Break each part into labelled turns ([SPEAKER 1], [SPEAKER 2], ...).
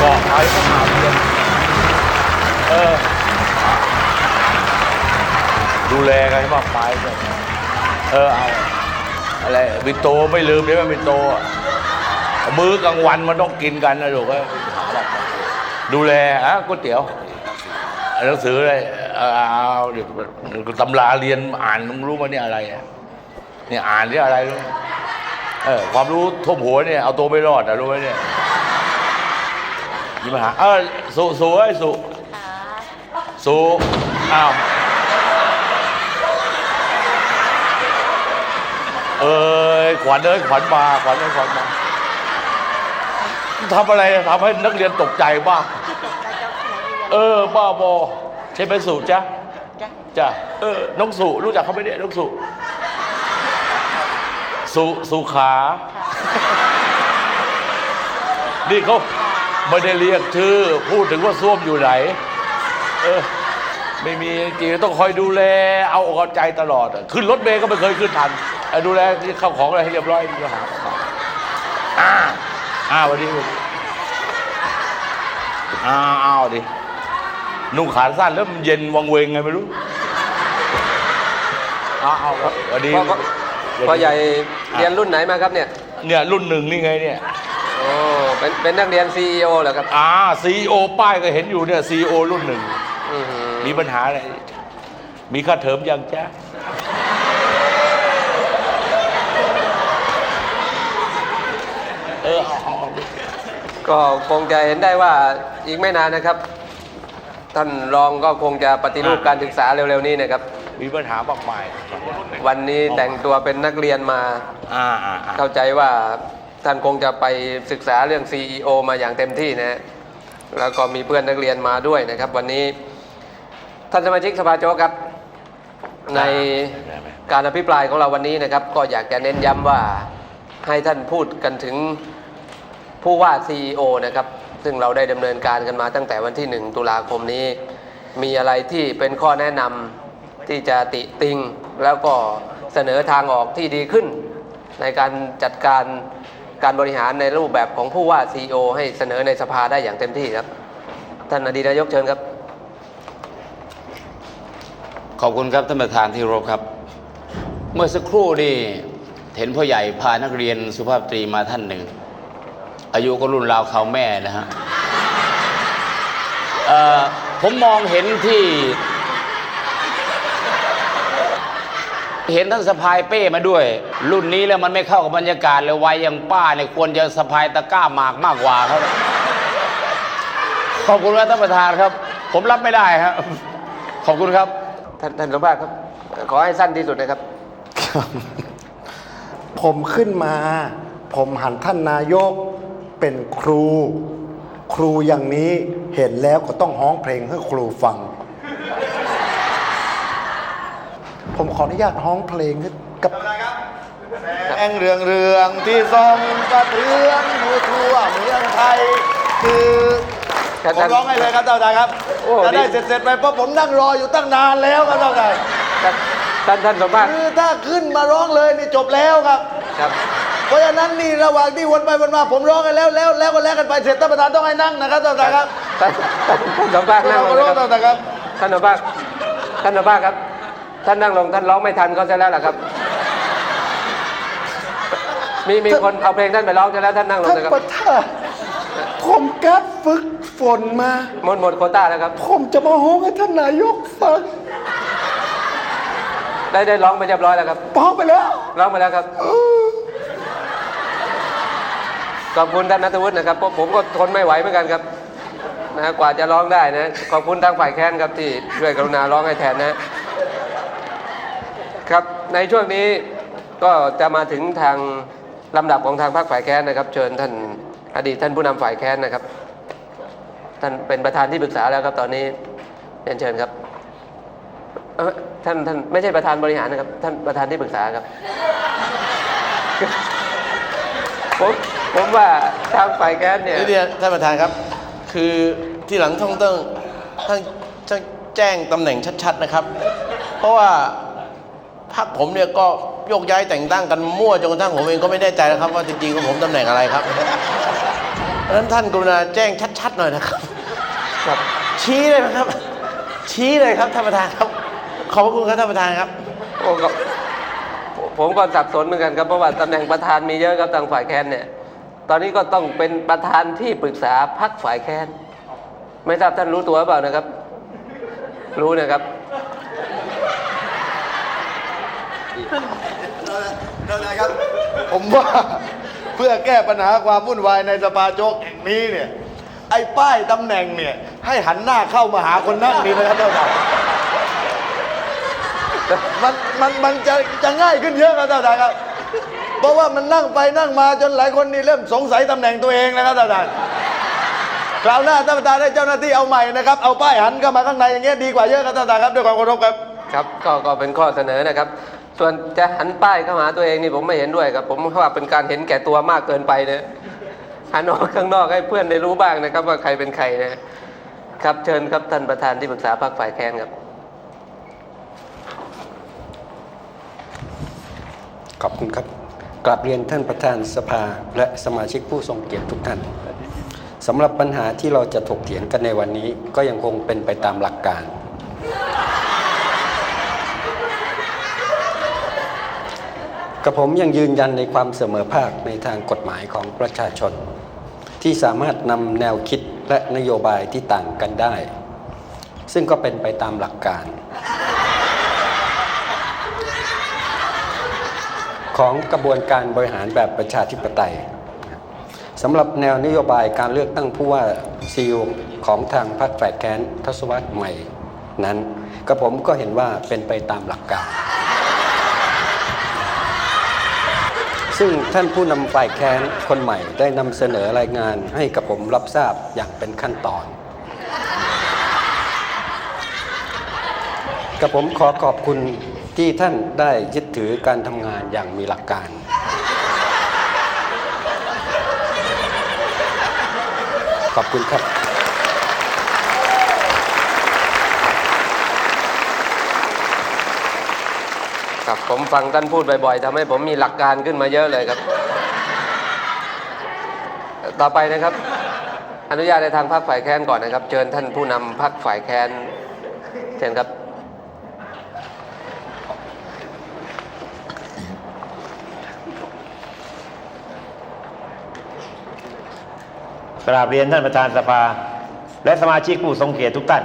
[SPEAKER 1] เกาะไทยก็หาเรียนเออ ดูแลกันให้มากไปเลยเออเอาอะไรบิโตไม่ลืมเลยว่าบิโตอะมื้อกลางวันมันต้องกินกันนะลูกเอ้ยดูแลอะก๋วยเตี๋ยวหนังสืออะไรเอาเอาเดี๋ยวตำราเรียนอ่านมึงรู้มาเนี่ยอะไรอะเนี่ยอ่านที่อะไรรู้ไหมเออความรู้ท่วมหัวเนี่ยเอาตัวไม่รอดอะรู้ไหมเนี่ย มีปัญหาเออสุสุเอ้ยสุสุอ้าวเอ้ยขวัญเอ้ยขวัญมาขวัญเอ้ยขวัญมาทำอะไรทำให้นักเรียนตกใจบ้าง
[SPEAKER 2] ที่ตกใจเจ้าที่ไหนเรียน
[SPEAKER 1] เออ บ้าบอใช่ไหมสุจ๊ะ
[SPEAKER 2] จ้ะ
[SPEAKER 1] จ้ะเออน้องสุรู้จักเขาไหมเนี่ยน้องสุสุสุขา นี่เขา ไม่ได้เรียกชื่อ พูดถึงว่าส้วมอยู่ไหน เออ ไม่มีจริงๆต้องคอยดูแล เอาอกเอาใจตลอดอะขึ้นรถเมล์ก็ไม่เคยขึ้นทันเออดูแลเข้าของอะไรให้เรียบร้อยดีกว่าหาอ่าอ้าวสวัสดีลูกอ้าวอ้าวดินุ่งขาสั้นแล้วมันเย็นวังเวงไงไม่รู้เอาเอาครับสวัสดี
[SPEAKER 3] พ่อพ่อพ่อใหญ่เรียนรุ่นไหนมาครับเนี่ย
[SPEAKER 1] เนี่ยรุ่นหนึ่งนี่ไงเนี่ย
[SPEAKER 3] โอ้ เป็น เป็นนักเรียน CEO เหรอครับ
[SPEAKER 1] อ่าซีโอป้ายก็เห็นอยู่เนี่ยซีโอรุ่นหนึ่ง
[SPEAKER 3] อื้อหือ
[SPEAKER 1] มีปัญหาอะไร มีค่าเทอมยังจ๊ะเออเอาเอาเอา
[SPEAKER 3] ก็คงจะเห็นได้ว่าอีกไม่นานนะครับ ท่านรองก็คงจะปฏิรูปการศึกษาเร็วๆนี้นะครับ
[SPEAKER 1] มีปัญหามากมาย
[SPEAKER 3] วันนี้แต่งตัวเป็นนักเรียนมา
[SPEAKER 1] อ่าอ่าอ่า
[SPEAKER 3] เข้าใจว่า ท่านคงจะไปศึกษาเรื่อง CEO มาอย่างเต็มที่นะฮะแล้วก็มีเพื่อนนักเรียนมาด้วยนะครับ วันนี้ท่านสมาชิกสภาโจ๊กครับ ในการอภิปรายของเราวันนี้นะครับ ก็อยากจะเน้นย้ำว่าให้ท่านพูดกันถึงผู้ว่า CEO นะครับ ซึ่งเราได้ดำเนินการกันมาตั้งแต่วันที่ 1 ตุลาคมนี้ มีอะไรที่เป็นข้อแนะนำที่จะติติง แล้วก็เสนอทางออกที่ดีขึ้น ในการจัดการ การบริหารในรูปแบบของผู้ว่า CEO ให้เสนอในสภาได้อย่างเต็มที่ครับ ท่านอดีตนายกเชิญครับ
[SPEAKER 4] ขอบคุณครับท่านประธานที่รพครับ เมื่อสักครู่นี่เห็นพ่อใหญ่พานักเรียนสุภาพตรีมาท่านหนึ่ง อายุก็รุ่นราวเขาแม่นะฮะผมมองเห็นที่ เห็นท่านสะพายเป้มาด้วย รุ่นนี้แล้วมันไม่เข้ากับบรรยากาศเลยวัยอย่างป้าเนี่ยควรจะสะพายตะกร้าหมากมากกว่าครับ ขอบคุณครับท่านประธานครับ ผมรับไม่ได้ครับ ขอบคุณครับ
[SPEAKER 3] ท่านท่านสมภาษณ์ครับ ขอให้สั้นที่สุดนะครับ
[SPEAKER 5] ผมขึ้นมา ผมหันท่านนายกเป็นครู ครูอย่างนี้เห็นแล้วก็ต้องฮ้องเพลงให้ครูฟัง ผมขออนุญาตฮ้องเพลงกับ
[SPEAKER 6] แองเรืองเรืองที่ทรงกระเทือนอยู่ทั่วเมืองไทย คือ
[SPEAKER 3] ครับ
[SPEAKER 6] ผมร้องให้เลยครับเจ้านายครับ
[SPEAKER 3] โอ้
[SPEAKER 6] จะได้
[SPEAKER 3] ดี
[SPEAKER 6] เสร็จเสร็จๆไปเพราะผมนั่งรออยู่ตั้งนานแล้วครับเจ้านาย
[SPEAKER 3] ครับท่านท่านสมภาษณ์
[SPEAKER 6] คือถ้าขึ้นมาร้องเลยนี่จบแล้วครับ
[SPEAKER 3] ครับ
[SPEAKER 6] เพราะฉะนั้นนี่ระหว่างที่วนไปวนมาผมร้องกันแล้วแล้วแล้วก็แล้วกันไปเสร็จท่านประธานต้องให้นั่งนะครับเจ้านายครับ
[SPEAKER 3] ท่านท่านท่านสมภาษณ์นั่ง
[SPEAKER 6] เรา
[SPEAKER 3] ล
[SPEAKER 6] ก็
[SPEAKER 3] ง
[SPEAKER 6] ร้อง
[SPEAKER 3] นะค
[SPEAKER 6] เจ้า
[SPEAKER 3] รับ
[SPEAKER 6] นายครับ
[SPEAKER 3] ท่านสมภาษณ์ท่านสมภาษณ์ครับ ท่านนั่งลงท่านร้องไม่ทันเขาซะแล้วล่ะครับ มีมีคนเอาเพลงท่านไปร้องซะแล้วท่านนั่งลง
[SPEAKER 5] ท่าน
[SPEAKER 3] นะครับ
[SPEAKER 5] ประธานผมกัดฝึกฝนมา
[SPEAKER 3] หมดหมดโควต้าแล้วครับ
[SPEAKER 5] ผมจะมาฮ้องให้ท่านนายกฟัง
[SPEAKER 3] ได้ได้ร้องไปเรียบร้อยแล้วครับ
[SPEAKER 5] ป้องไปแล้ว
[SPEAKER 3] ร้องไปแล้วครับ ขอบคุณท่านนัทวุฒินะครับเพราะผมก็ทนไม่ไหวเหมือนกันครับนะกว่าจะร้องได้นะ ขอบคุณทางฝ่ายแค้นครับที่ช่วยกรุณาร้องให้แทนนะ ครับในช่วงนี้ก็จะมาถึงทาง ลำดับของทางพรรคฝ่ายแค้นนะครับ เชิญท่านอดีตท่านผู้นำฝ่ายแค้นนะครับ ท่านเป็นประธานที่ปรึกษาแล้วครับตอนนี้เรียนเชิญครับท่านท่านไม่ใช่ประธานบริหารนะครับ ท่านประธานที่ปรึกษาครับผมผมว่าทางฝ่ายแก๊สเนี่ย
[SPEAKER 6] เนี่ยท่านประธานครับ คือที่หลังต้องต้องท่านแจ้งตำแหน่งชัด ๆนะครับ เพราะว่าพรรคผมเนี่ยก็ โยกย้ายแต่งตั้งกันมั่วจนกระทั่งผมเองก็ไม่แน่ใจแล้วครับ ว่าจริงๆของผมตำแหน่งอะไรครับเพราะฉะนั้นท่านกรุณาแจ้งชัดๆหน่อยนะครับ
[SPEAKER 3] ครับ
[SPEAKER 6] ชี้เลยนะครับ ชี้เลยครับท่านประธานครับ ขอบพระคุณครับท่านประธานครับ
[SPEAKER 3] โอ้ก็ผมก็สับสนเหมือนกันครับเพราะว่าตำแหน่งประธานมีเยอะครับทางฝ่ายแคนเนี่ย ตอนนี้ก็ต้องเป็นประธานที่ปรึกษาพักฝ่ายแคนไม่ทราบท่านรู้ตัวหรือเปล่านะครับ รู้นะครับ นะครับ
[SPEAKER 5] ผมว่าเพื่อแก้ปัญหาความวุ่นวายในสภาโจกแห่งนี้เนี่ย ไอ้ป้ายตำแหน่งเนี่ย ให้หันหน้าเข้ามาหาคนนั่งดีนะครับท่านประธานมันมันมันจะจะง่ายขึ้นเยอะครับท่านประธานครับ เพราะว่ามันนั่งไปนั่งมาจนหลายคนนี่เริ่มสงสัยตำแหน่งตัวเองแล้วครับท่านประธานคราวหน้าท่านประธานให้เจ้าหน้าที่เอาใหม่นะครับ เอาป้ายหันเข้ามาข้างในอย่างเงี้ยดีกว่าเยอะครับท่านประธานครับด้วยความเคารพครับ
[SPEAKER 3] ครับก็ก็เป็นข้อเสนอนะครับ ส่วนจะหันป้ายเข้าหาตัวเองนี่ผมไม่เห็นด้วยครับ ผมว่าเป็นการเห็นแก่ตัวมากเกินไปเนะหันออกข้างนอกให้เพื่อนได้รู้บ้างนะครับ ว่าใครเป็นใครนะครับเชิญครับท่านประธานที่ปรึกษาพรรคฝ่ายแคนครับ
[SPEAKER 2] ขอบคุณครับกราบเรียนท่านประธานสภาและสมาชิกผู้ทรงเกียรติทุกท่านสำหรับปัญหาที่เราจะถกเถียงกันในวันนี้ก็ยังคงเป็นไปตามหลักการ กับผมยังยืนยันในความเสมอภาคในทางกฎหมายของประชาชน ที่สามารถนำแนวคิดและนโยบายที่ต่างกันได้ ซึ่งก็เป็นไปตามหลักการ ของกระบวนการบริหารแบบประชาธิปไตยสำหรับแนวนโยบายการเลือกตั้งผู้ว่าซีลของทางพรรคฝ่ายแค้นทศวรรษใหม่นั้นกระผมก็เห็นว่าเป็นไปตามหลักการ ซึ่งท่านผู้นำฝ่ายแค้นคนใหม่ได้นำเสนอรายงานให้กับผมรับทราบอย่างเป็นขั้นตอน กับผมขอขอบคุณที่ท่านได้ยึดถือการทำงานอย่างมีหลักการ ขอบคุณครับ
[SPEAKER 3] ครับผมฟังท่านพูดบ่อยๆทำให้ผมมีหลักการขึ้นมาเยอะเลยครับ ต่อไปนะครับ อนุญาตในทางพรรคฝ่ายแค้นก่อนนะครับ เชิญท่านผู้นำพรรคฝ่ายแค้นเชิญครับ
[SPEAKER 7] กราบเรียนท่านประธานสภา และสมาชิกผู้ทรงเกียรติทุกท่าน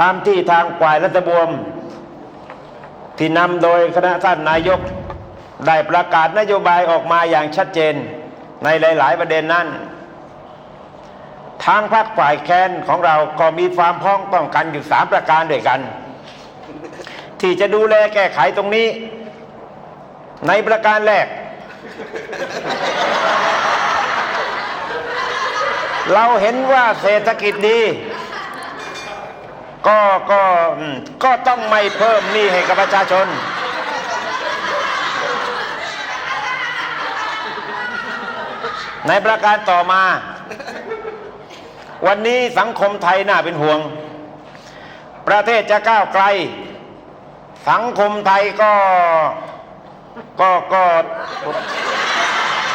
[SPEAKER 7] ตามที่ทางฝ่ายรัฐบวม ที่นำโดยคณะท่านนายกได้ประกาศนโยบายออกมาอย่างชัดเจนในหลาย ๆ ประเด็นนั้น ทางพรรคฝ่ายแค้นของเราก็มีความพ้องต้องกันอยู่สามประการด้วยกัน ที่จะดูแลแก้ไขตรงนี้ ในประการแรก เราเห็นว่าเศรษฐกิจดี ก็ก็อืมก็ต้องไม่เพิ่มหนี้ให้กับประชาชน ในประการต่อมา วันนี้สังคมไทยน่าเป็นห่วง ประเทศจะก้าวไกล สังคมไทยก็ก็ก็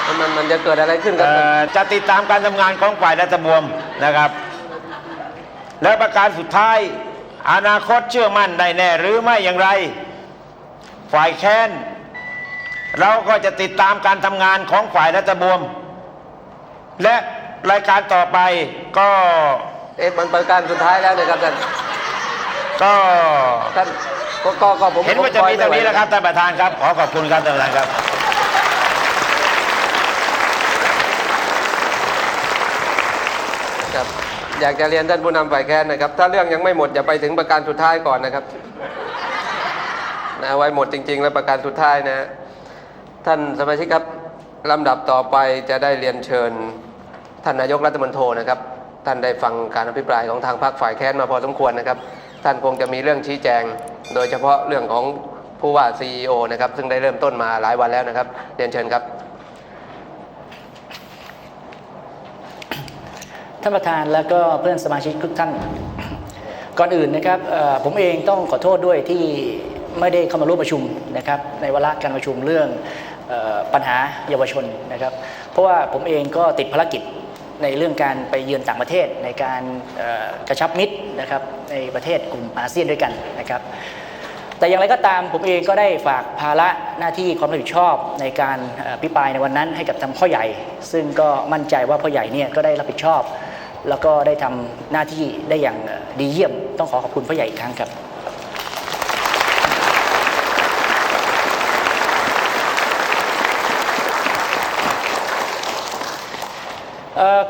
[SPEAKER 3] มันมันมันจะเกิดอะไรขึ้นครับ
[SPEAKER 7] เอ่อจะติดตามการทำงานของฝ่ายรัฐบวมนะครับ และประการสุดท้าย อนาคตเชื่อมั่นได้แน่หรือไม่อย่างไร ฝ่ายแค้น เราก็จะติดตามการทำงานของฝ่ายรัฐบวม และรายการต่อไปก็
[SPEAKER 3] เอ๊ะมันประการสุดท้ายแล้วนะครับท่าน
[SPEAKER 7] ก็
[SPEAKER 3] ท่านก็ก็ก็ผม
[SPEAKER 7] เห็นว่าจะมีเท่านี้แล้วครับท่านประธานครับ ขอขอบคุณครับท่านประธานครับ
[SPEAKER 3] ครับ อยากจะเรียนท่านผู้นำฝ่ายแค้นนะครับ ถ้าเรื่องยังไม่หมดอย่าไปถึงประการสุดท้ายก่อนนะครับนะไว้หมดจริง ๆ แล้วประการสุดท้ายนะ ท่านสมาชิกครับลำดับต่อไปจะได้เรียนเชิญ ท่านนายกรัฐมนตรีนะครับ ท่านได้ฟังการอภิปรายของทางพรรคฝ่ายแค้นมาพอสมควรนะครับ ท่านคงจะมีเรื่องชี้แจง โดยเฉพาะเรื่องของผู้ว่า CEO นะครับ ซึ่งได้เริ่มต้นมาหลายวันแล้วนะครับ เรียนเชิญครับา
[SPEAKER 8] นประธานแล้วก็เพื่อนสมาชิกทุกท่าน ก่อนอื่นนะครับผมเองต้องขอโทษด้วยที่ไม่ได้เข้ามาร่วมประชุมนะครับในวาระการประชุมเรื่องปัญหาเยาวชนนะครับ เพราะว่าผมเองก็ติดภารกิจในเรื่องการไปเยือนต่างประเทศในการกระชับมิตรนะครับในประเทศกลุ่มอาเซียนด้วยกันนะครับ แต่อย่างไรก็ตามผมเองก็ได้ฝากภาระหน้าที่ความรับผิดชอบในการพิปรายในวันนั้นให้กับทางพ่อใหญ่ ซึ่งก็มั่นใจว่าพ่อใหญ่เนี่ยก็ได้รับผิดชอบ แล้วก็ได้ทำหน้าที่ได้อย่างดีเยี่ยม ต้องขอขอบคุณพ่อใหญ่อีกครั้งครับ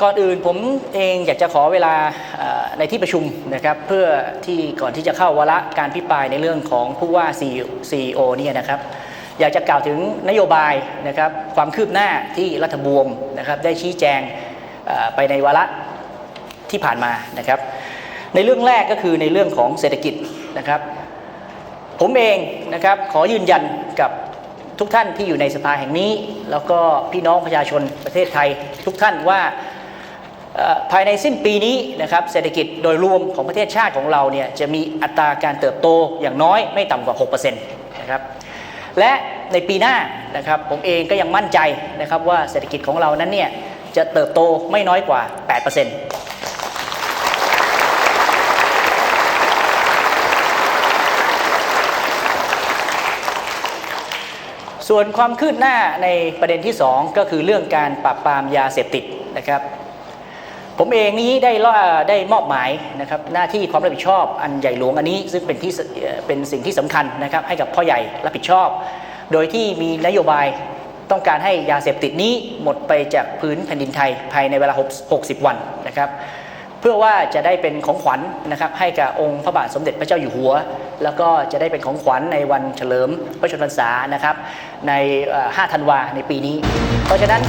[SPEAKER 8] ก่อนอื่นผมเองอยากจะขอเวลาในที่ประชุมนะครับเพื่อที่ก่อนที่จะเข้าวาระการพิปรายในเรื่องของผู้ว่า CEO เนี่ยนะครับอยากจะกล่าวถึงนโยบายนะครับความคืบหน้าที่รัฐบวมนะครับได้ชี้แจงไปในวาระ ที่ผ่านมานะครับ ในเรื่องแรกก็คือในเรื่องของเศรษฐกิจนะครับ ผมเองนะครับขอยืนยันกับทุกท่านที่อยู่ในสภาแห่งนี้ แล้วก็พี่น้องประชาชนประเทศไทยทุกท่านว่าภายในสิ้นปีนี้นะครับเศรษฐกิจโดยรวมของประเทศชาติของเราเนี่ยจะมีอัตราการเติบโตอย่างน้อยไม่ต่ำกว่า 6%นะครับและในปีหน้านะครับผมเองก็ยังมั่นใจนะครับว่าเศรษฐกิจของเรานั้นเนี่ยจะเติบโตไม่น้อยกว่า 8% ส่วนความคืบหน้าในประเด็นที่ 2 ก็คือเรื่องการปราบปรามยาเสพติดนะครับ ผมเองนี้ได้ได้มอบหมายนะครับหน้าที่ความรับผิดชอบอันใหญ่หลวงอันนี้ซึ่งเป็นที่เอ่อเป็นสิ่งที่สำคัญนะครับให้กับพ่อใหญ่รับผิดชอบ โดยที่มีนโยบายต้องการให้ยาเสพติดนี้หมดไปจากพื้นแผ่นดินไทยภายในเวลา 60 วันนะครับ เพื่อว่าจะได้เป็นของขวัญนะครับให้กับองค์พระบาทสมเด็จพระเจ้าอยู่หัว แล้วก็จะได้เป็นของขวัญในวันเฉลิมพระชนมพรรษานะครับใน 5 ธันวาในปีนี้ เพราะฉะนั้น